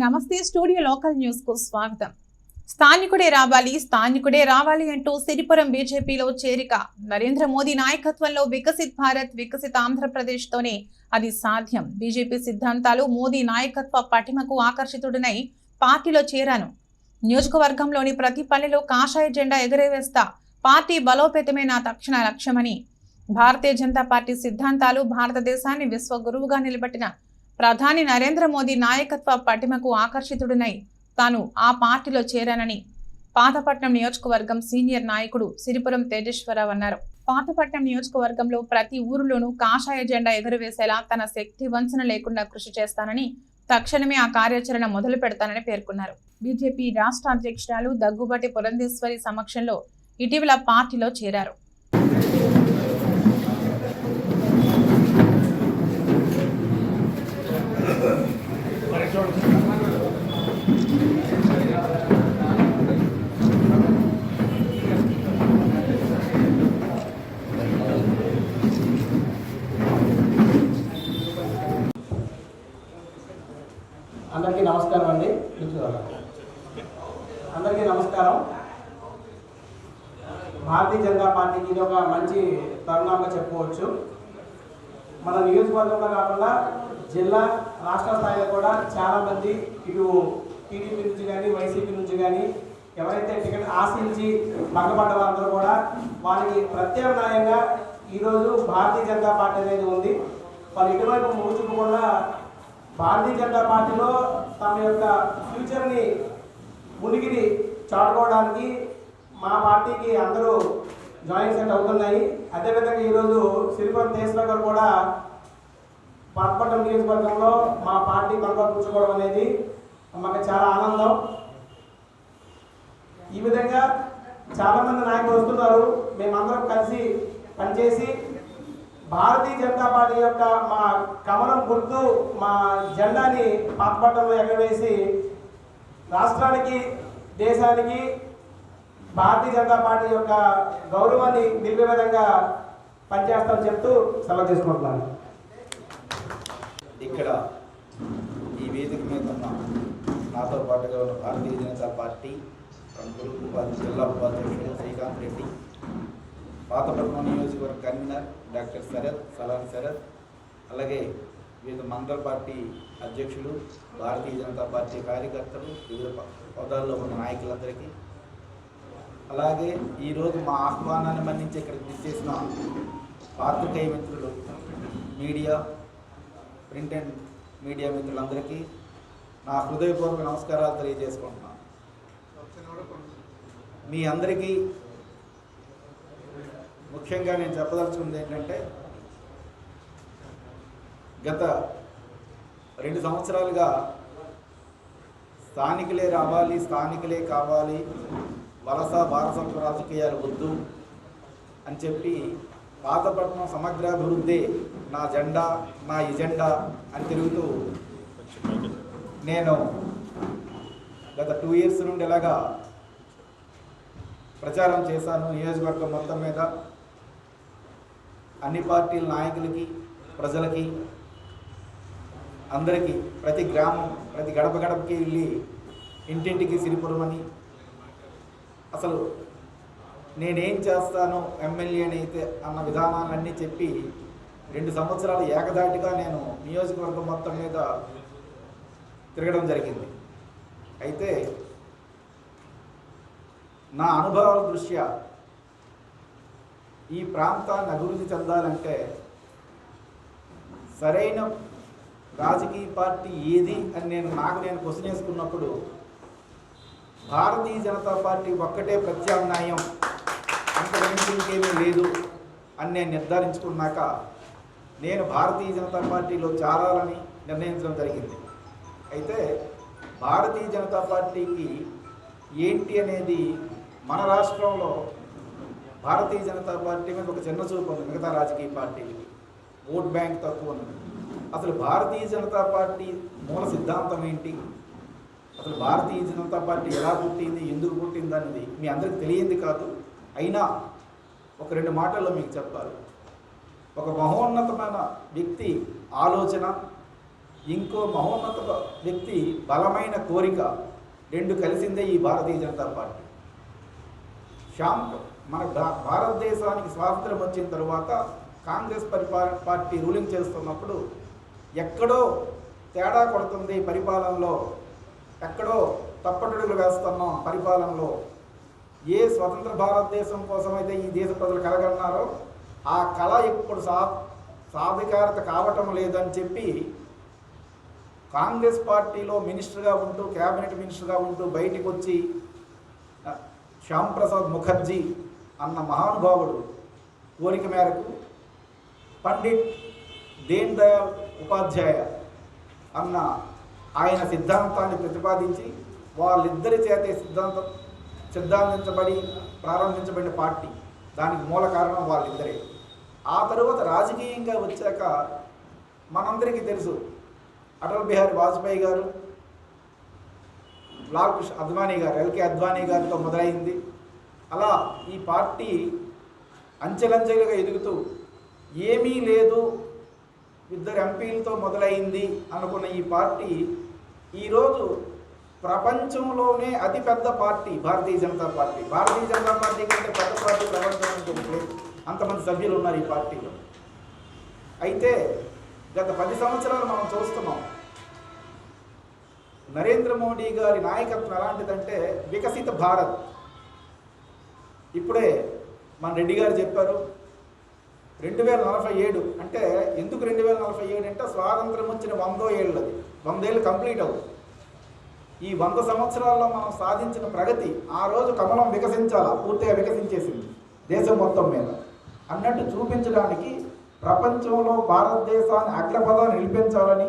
నమస్తే studio local న్యూస్కు స్వాగతం. స్థానికుడే రావాలి స్థానికుడే రావాలి అంటూ సిరిపురం బీజేపీలో చేరిక. నరేంద్ర మోదీ నాయకత్వంలో వికసిత్ భారత్ వికసిత్ ఆంధ్రప్రదేశ్ తోనే అది సాధ్యం. బీజేపీ సిద్ధాంతాలు మోదీ నాయకత్వ పటిమకు ఆకర్షితుడినై పార్టీలో చేరాను. నియోజకవర్గంలోని ప్రతి పల్లెలో కాషాయ జెండా ఎగరవేస్తా పార్టీ బలోపేతమే నా తక్షణ లక్ష్యమని. భారతీయ జనతా పార్టీ సిద్ధాంతాలు భారతదేశాన్ని విశ్వగురువుగా నిలబెట్టిన ప్రధాని నరేంద్ర మోదీ నాయకత్వ పటిమకు ఆకర్షితుడినై తాను ఆ పార్టీలో చేరానని పాతపట్నం నియోజకవర్గం సీనియర్ నాయకుడు సిరిపురం తేజేశ్వరరావు అన్నారు. పాతపట్నం నియోజకవర్గంలో ప్రతి ఊరిలోనూ కాషాయ జెండా ఎగురవేసేలా తన శక్తి వంచన లేకుండా కృషి చేస్తానని తక్షణమే ఆ కార్యాచరణ మొదలు పెడతానని పేర్కొన్నారు. బీజేపీ రాష్ట్ర అధ్యక్షురాలు దగ్గుబాటి పురంధేశ్వరి సమక్షంలో ఇటీవల పార్టీలో చేరారు అందరికీ నమస్కారం అండి. అందరికీ నమస్కారం. భారతీయ జనతా పార్టీకి ఇది ఒక మంచి తరుణంగా చెప్పుకోవచ్చు. మన నియోజకవర్గంలో కాకుండా జిల్లా రాష్ట్ర స్థాయిలో కూడా చాలామంది ఇటు టీడీపీ నుంచి కానీ వైసీపీ నుంచి కానీ ఎవరైతే టికెట్ ఆశించి భంగపడ్డ వారందరూ కూడా వారికి ప్రత్యామ్నాయంగా ఈరోజు భారతీయ జనతా పార్టీ అనేది ఉంది. వాళ్ళు ఇటువైపు మొగ్గు భారతీయ జనతా పార్టీలో తమ యొక్క ఫ్యూచర్ని ఉనికిని చాటుకోవడానికి మా పార్టీకి అందరూ జాయిన్ సెట్ అవుతున్నాయి. అదేవిధంగా ఈరోజు సిరిపురం తేశ్వర గారు కూడా పాతపట్నం నియోజకవర్గంలో మా పార్టీ బలపరుచుకోవడం అనేది మాకు చాలా ఆనందం. ఈ విధంగా చాలామంది నాయకులు వస్తున్నారు. మేమందరం కలిసి పనిచేసి భారతీయ జనతా పార్టీ యొక్క మా కమలం గుర్తు మా జెండాని పాతపట్నంలో ఎగవేసి రాష్ట్రానికి దేశానికి భారతీయ జనతా పార్టీ యొక్క గౌరవాన్ని నిలిపే విధంగా పనిచేస్తామని చెప్తూ సెలవు తీసుకుంటున్నాను. ఇక్కడ ఈ వేదిక మీద ఉన్న నాతో పాటుగా ఉన్న భారతీయ జనతా పార్టీ ప్రముఖులు ఉపాధి జిల్లా ఉపాధ్యక్షుడు శ్రీకాంత్ రెడ్డి పాతపట్నం నియోజకవర్గ కన్వీనర్ డాక్టర్ శరత్ సలాన్ శరత్ అలాగే వివిధ మండల పార్టీ అధ్యక్షులు భారతీయ జనతా పార్టీ కార్యకర్తలు వివిధ ప- హోదాల్లో ఉన్న నాయకులందరికీ. అలాగే ఈరోజు మా ఆహ్వానాన్ని మన్నించి ఇక్కడ విచ్చేసిన పాత్రికేయ మిత్రులు మీడియా ప్రింట్ అండ్ మీడియా మిత్రులందరికీ నా హృదయపూర్వక నమస్కారాలు తెలియజేసుకుంటున్నాను. మీ అందరికీ ముఖ్యంగా నేను చెప్పదలుచుకుంది ఏంటంటే గత రెండు సంవత్సరాలుగా స్థానికులే రావాలి స్థానికులే కావాలి వలస వారసత్వ రాజకీయాలు వద్దు అని చెప్పి పాతపట్నం సమగ్రాభివృద్ధి నా జెండా నా ఎజెండా అని తిరుగుతూ నేను గత టూ ఇయర్స్ నుండి ఇలాగా ప్రచారం చేశాను నియోజకవర్గం మొత్తం మీద. అన్ని పార్టీల నాయకులకి ప్రజలకి అందరికీ ప్రతి గ్రామం ప్రతి గడప గడపకి వెళ్ళి ఇంటింటికి సిరిపురమని. అసలు నేనేం చేస్తాను ఎమ్మెల్యేనైతే అన్న విధానాలన్నీ చెప్పి రెండు సంవత్సరాలు ఏకదాటిగా నేను నియోజకవర్గం మొత్తం మీద తిరగడం జరిగింది. అయితే నా అనుభవాల దృష్ట్యా ఈ ప్రాంతాన్ని అభివృద్ధి చెందాలంటే సరైన రాజకీయ పార్టీ ఏది అని నేను నాకు నేను క్వశ్చన్ వేసుకున్నప్పుడు భారతీయ జనతా పార్టీ ఒక్కటే ప్రత్యామ్నాయం. అంత ఇంకేమీ లేదు అని నేను నిర్ధారించుకున్నాక నేను భారతీయ జనతా పార్టీలో చేరాలని నిర్ణయించడం జరిగింది. అయితే భారతీయ జనతా పార్టీకి ఏంటి అనేది మన రాష్ట్రంలో భారతీయ జనతా పార్టీ మీద ఒక చిన్న చూపు ఉంది మిగతా రాజకీయ పార్టీలకి. ఓట్ బ్యాంక్ తక్కువ ఉంది. అసలు భారతీయ జనతా పార్టీ మూల సిద్ధాంతం ఏంటి? అసలు భారతీయ జనతా పార్టీ ఎలా పుట్టింది ఎందుకు పుట్టింది అనేది మీ అందరికి తెలియంది కాదు. అయినా ఒక రెండు మాటల్లో మీకు చెప్పాలి. ఒక మహోన్నతమైన వ్యక్తి ఆలోచన ఇంకో మహోన్నత వ్యక్తి బలమైన కోరిక రెండు కలిసిందే ఈ భారతీయ జనతా పార్టీ. శ్యామ్ మన భారతదేశానికి స్వాతంత్రం వచ్చిన తర్వాత కాంగ్రెస్ పరిపాలన పార్టీ రూలింగ్ చేస్తున్నప్పుడు ఎక్కడో తేడా కొడుతుంది పరిపాలనలో. ఎక్కడో తప్పటడుగులు వేస్తున్నాం పరిపాలనలో. ఏ స్వతంత్ర భారతదేశం కోసం అయితే ఈ దేశ ప్రజలు కలగన్నారో ఆ కళ ఇప్పుడు సా సాధికారత కావటం లేదని చెప్పి కాంగ్రెస్ పార్టీలో మినిస్టర్గా ఉంటూ క్యాబినెట్ మినిస్టర్గా ఉంటూ బయటికి వచ్చి శ్యాంప్రసాద్ శ్యామ్ ప్రసాద్ ముఖర్జీ అన్న మహానుభావుడు కోరిక మేరకు పండిట్ దీన్ దయాళ్ ఉపాధ్యాయ అన్న ఆయన సిద్ధాంతాన్ని ప్రతిపాదించి వాళ్ళిద్దరి చేతే సిద్ధాంతం సిద్ధాంతించబడి ప్రారంభించబడిన పార్టీ. దానికి మూల కారణం వాళ్ళిద్దరే. ఆ తరువాత రాజకీయంగా వచ్చాక మనందరికీ తెలుసు అటల్ బిహారీ వాజ్పేయి గారు లాల్ కృష్ణ అద్వానీ గారు ఎల్కే అద్వానీ గారితో మొదలైంది. అలా ఈ పార్టీ అంచెలంచెలుగా ఎదుగుతూ ఏమీ లేదు ఇద్దరు ఎంపీలతో మొదలైంది అనుకున్న ఈ పార్టీ ఈరోజు ప్రపంచంలోనే అతిపెద్ద party Bharatiya Janata party. Bharatiya Janata party కంటే పెద్ద పార్టీ ప్రపంచంలో లేదు అంతమంది సభ్యులు ఉన్నారు ఈ పార్టీలో. అయితే గత పది సంవత్సరాలు మనం చూస్తున్నాం నరేంద్ర మోడీ గారి నాయకత్వం ఎలాంటిదంటే వికసిత భారత్. ఇప్పుడే మన రెడ్డి గారు చెప్పారు రెండు వేల నలభై ఏడు అంటే ఎందుకు రెండు వేల నలభై ఏడు అంటే స్వాతంత్రం వచ్చిన వందో ఏళ్ళది. వందేళ్ళు కంప్లీట్ అవుతుంది. ఈ వంద సంవత్సరాల్లో మనం సాధించిన ప్రగతి ఆ రోజు కమలం వికసించాలా? పూర్తిగా వికసించేసింది దేశం మొత్తం మీద. అన్నట్టు చూపించడానికి ప్రపంచంలో భారతదేశాన్ని అగ్రపదాన్ని నిలిపించాలని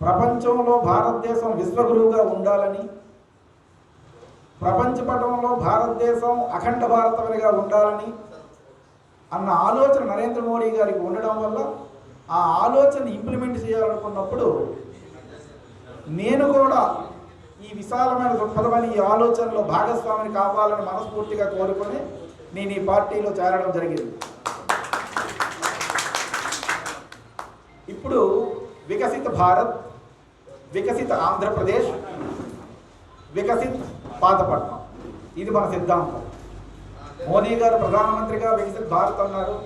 ప్రపంచంలో భారతదేశం విశ్వగురువుగా ఉండాలని ప్రపంచ పటంలో భారతదేశం అఖండ భారతమనిగా ఉండాలని అన్న ఆలోచన నరేంద్ర మోడీ గారికి ఉండడం వల్ల ఆ ఆలోచన ఇంప్లిమెంట్ చేయాలనుకున్నప్పుడు నేను కూడా ఈ విశాలమైన దృక్పథమని ఈ ఆలోచనలో భాగస్వామిని కావాలని మనస్ఫూర్తిగా కోరుకొని నేను ఈ పార్టీలో చేరడం జరిగింది. ఇప్పుడు వికసిత భారత్ వికసిత ఆంధ్రప్రదేశ్ వికసిత్ పాతపట్నం ఇది మన సిద్ధాంతం. మోదీ గారు ప్రధానమంత్రిగా వికసిత్ భారత్ అన్నారు.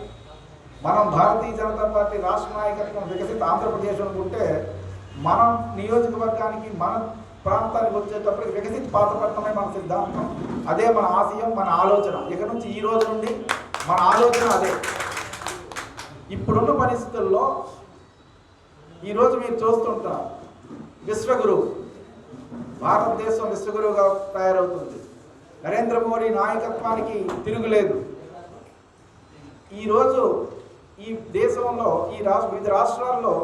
మనం భారతీయ జనతా పార్టీ రాష్ట్ర నాయకత్వం వికసిత ఆంధ్రప్రదేశ్ అనుకుంటే మనం నియోజకవర్గానికి మన ప్రాంతానికి వచ్చేటప్పటికి వికసిత్ పాతపట్నమే మన సిద్ధాంతం. అదే మన ఆశయం మన ఆలోచన. ఇక నుంచి ఈ రోజు నుండి మన ఆలోచన అదే. ఇప్పుడున్న పరిస్థితుల్లో ఈరోజు మీరు చూస్తుంటారు విశ్వగురువు భారతదేశం విశ్వగురువుగా తయారవుతుంది. నరేంద్ర మోడీ నాయకత్వానికి తిరుగులేదు. ఈరోజు ఈ దేశంలో ఈ రాష్ట్ర వివిధ రాష్ట్రాల్లో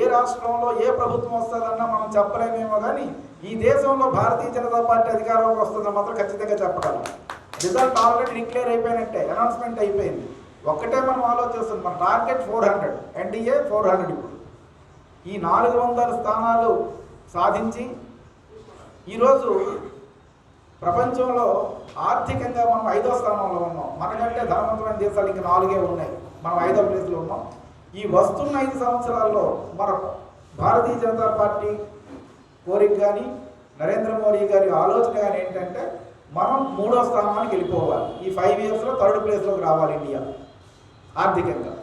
ఏ రాష్ట్రంలో ఏ ప్రభుత్వం వస్తుందన్నా మనం చెప్పలేమేమో కానీ ఈ దేశంలో భారతీయ జనతా పార్టీ అధికారంలోకి వస్తుందని మాత్రం ఖచ్చితంగా చెప్పగలం. రిజల్ట్ ఆల్రెడీ డిక్లేర్ అయిపోయినట్టే అనౌన్స్మెంట్ అయిపోయింది. ఒక్కటే మనం ఆలోచిస్తుంది మన target four hundred NDA four hundred ఇప్పుడు. ఈ నాలుగు వందల స్థానాలు సాధించి ఈరోజు ప్రపంచంలో ఆర్థికంగా మనం ఐదో స్థానంలో ఉన్నాం. మనకంటే ధనవంతమైన దేశాలు ఇంకా నాలుగే ఉన్నాయి. మనం ఐదో ప్లేస్లో ఉన్నాం. ఈ వస్తున్న ఐదు సంవత్సరాల్లో మన భారతీయ జనతా పార్టీ కోరిక కానీ నరేంద్ర మోడీ గారి ఆలోచన కానీ ఏంటంటే మనం మూడో స్థానానికి వెళ్ళిపోవాలి. ఈ ఫైవ్ ఇయర్స్లో థర్డ్ ప్లేస్లోకి రావాలి ఇండియా ఆర్థికంగా.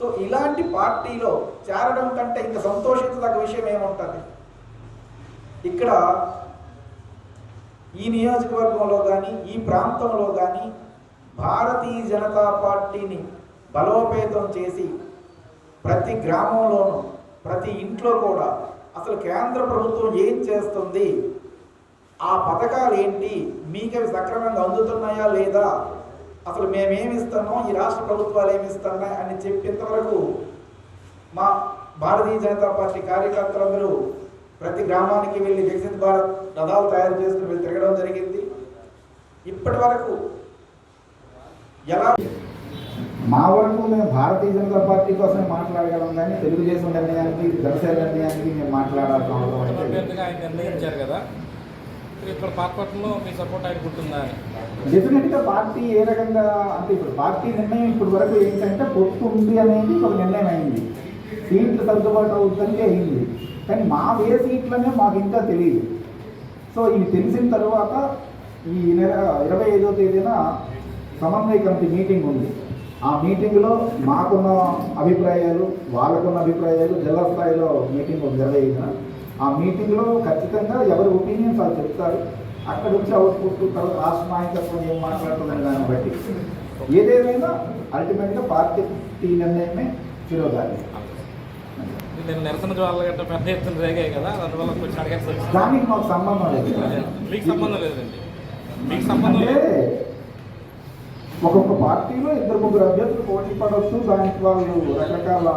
సో ఇలాంటి పార్టీలో చేరడం కంటే ఇంకా సంతోషించదగ్గ విషయం ఏముంటుంది? ఇక్కడ ఈ నియోజకవర్గంలో కానీ ఈ ప్రాంతంలో కానీ భారతీయ జనతా పార్టీని బలోపేతం చేసి ప్రతి గ్రామంలోనూ ప్రతి ఇంట్లో కూడా అసలు కేంద్ర ప్రభుత్వం ఏం చేస్తుంది? ఆ పథకాలు ఏంటి? మీకు అవి సక్రమంగా అందుతున్నాయా లేదా? అసలు మేమేమిస్తున్నాం ఈ రాష్ట్ర ప్రభుత్వాలు ఏమిస్తున్నాయి అని చెప్పేంతవరకు మా భారతీయ జనతా పార్టీ కార్యకర్తలందరూ ప్రతి గ్రామానికి వెళ్ళి వికసిత్ భారత్ రథాలు తయారు చేసుకుని వెళ్ళి తిరగడం జరిగింది. ఇప్పటి వరకు ఎలా మా వరకు మేము భారతీయ జనతా పార్టీ కోసమే మాట్లాడగలం కానీ తెలుగుదేశం నిర్ణయానికి జనసేన నిర్ణయానికి మేము ఆయన నిర్ణయించారు కదా. మీ సపోర్ట్ అని డెఫినెట్గా పార్టీ ఏ రకంగా అంటే ఇప్పుడు పార్టీ నిర్ణయం ఇప్పుడు వరకు ఏంటంటే పొత్తు ఉంది అనేది ఒక నిర్ణయం అయింది. సీట్లు సర్దుబాటు అవుతుందంటే అయింది. కానీ మా వేసి సీట్లనే మాకు ఇంకా తెలియదు సో ఇవి తెలిసిన తర్వాత ఈ నెల ఇరవై ఐదో తేదీన సమన్వయ కమిటీ మీటింగ్ ఉంది. ఆ మీటింగ్లో మాకున్న అభిప్రాయాలు వాళ్ళకున్న అభిప్రాయాలు జిల్లా స్థాయిలో మీటింగ్ ఉంది ఇరవై ఐదున. ఆ మీటింగ్లో ఖచ్చితంగా ఎవరి ఒపీనియన్స్ వాళ్ళు చెప్తారు. అక్కడ వచ్చి అవుట్పుట్ తర్వాత రాష్ట్ర నాయకత్వం ఏం మాట్లాడుతుందని దాన్ని బట్టి. ఏదేమైనా అల్టిమేట్గా పార్టీ నిర్ణయమే శిరోధారి నేను నిరసన జ్వాలలు గట్రా పెద్ద ఎత్తున రేగాయి కదా అందువల్ల కొంచెం అడగాల్సి వచ్చింది దానికి మాకు సంబంధం లేదు. అదే, మీకు సంబంధం లేదండి. మీకు సంబంధం లేదు. ఒక్కొక్క పార్టీలో ఇద్దరు ముగ్గురు అభ్యర్థులు పోటీ పడవచ్చు దానికి వాళ్ళు రకరకాల.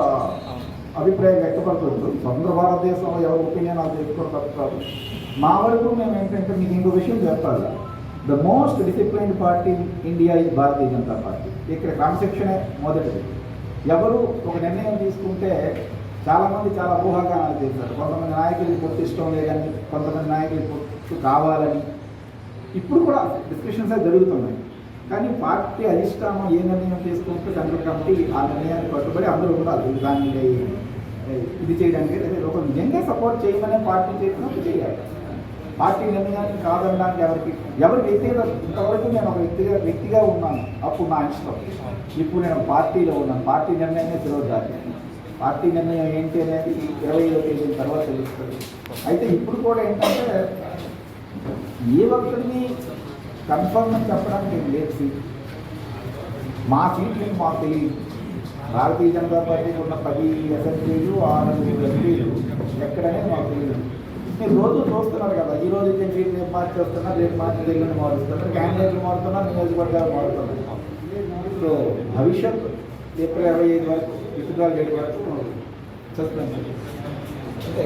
అభిప్రాయం వ్యక్తపరచవచ్చు స్వతంత్ర భారతదేశంలో ఎవరి ఒపీనియన్ వాళ్ళు తెచ్చుకోవడం మా వరకు మేము ఏంటంటే మీకు ఇంకో విషయం చెప్పాలి the most disciplined party India is Bharatiya Janata party ఇక్కడ క్రమశిక్షణే మొదటిది. ఎవరు ఒక నిర్ణయం తీసుకుంటే చాలామంది చాలా ఊహాగానాలు చేశారు. కొంతమంది నాయకులు పొత్తు ఇష్టం లేదని కొంతమంది నాయకులు పొత్తు కావాలని. ఇప్పుడు కూడా డిస్కషన్స్ అయితే జరుగుతున్నాయి. కానీ పార్టీ అధిష్టానం ఏ నిర్ణయం తీసుకుంటే సెంట్రల్ కమిటీ ఆ నిర్ణయాన్ని కట్టుబడి అందరూ ఉండాలి దాన్ని ఇది చేయడానికి లేదా. ఒక నిజంగా సపోర్ట్ చేయమనే పార్టీ చేసినప్పుడు చేయాలి. పార్టీ నిర్ణయాన్ని కాదనడానికి ఎవరికి ఎవరి వ్యక్తిగత ఇంతవరకు నేను ఒక వ్యక్తిగా వ్యక్తిగా ఉన్నాను. అప్పుడు నా ఇష్టం. ఇప్పుడు నేను పార్టీలో ఉన్నాను. పార్టీ నిర్ణయమే శిరోధారి పార్టీ నిర్ణయం ఏంటి అనేది ఇరవై ఐదో తేదీ తర్వాత తెలుస్తుంది. అయితే ఇప్పుడు కూడా ఏంటంటే ఏ ఒక్కరిని కన్ఫర్మ్ అని చెప్పడానికి ఏం లేదు. సీట్ మా సీట్లు మాకు తెలియదు. భారతీయ జనతా పార్టీకి ఉన్న పది అసెంబ్లీలు ఆరు ఎంపీలు ఎక్కడనే మాకు తెలియదు. మీరు రోజు చూస్తున్నారు కదా ఈ రోజు అయితే సీట్లు రేపు మార్చి వస్తున్నా రేపు మార్చి దగ్గర మారుస్తున్నారు క్యాండిడేట్లు మారుతున్నారు నియోజకవర్గాలు మారుతున్నారు. సో భవిష్యత్ ఏప్రిల్ ఇరవై ఐదు వరకు విత్డ్రాల్ డేట్ వరకు సస్పెన్స్ అంతే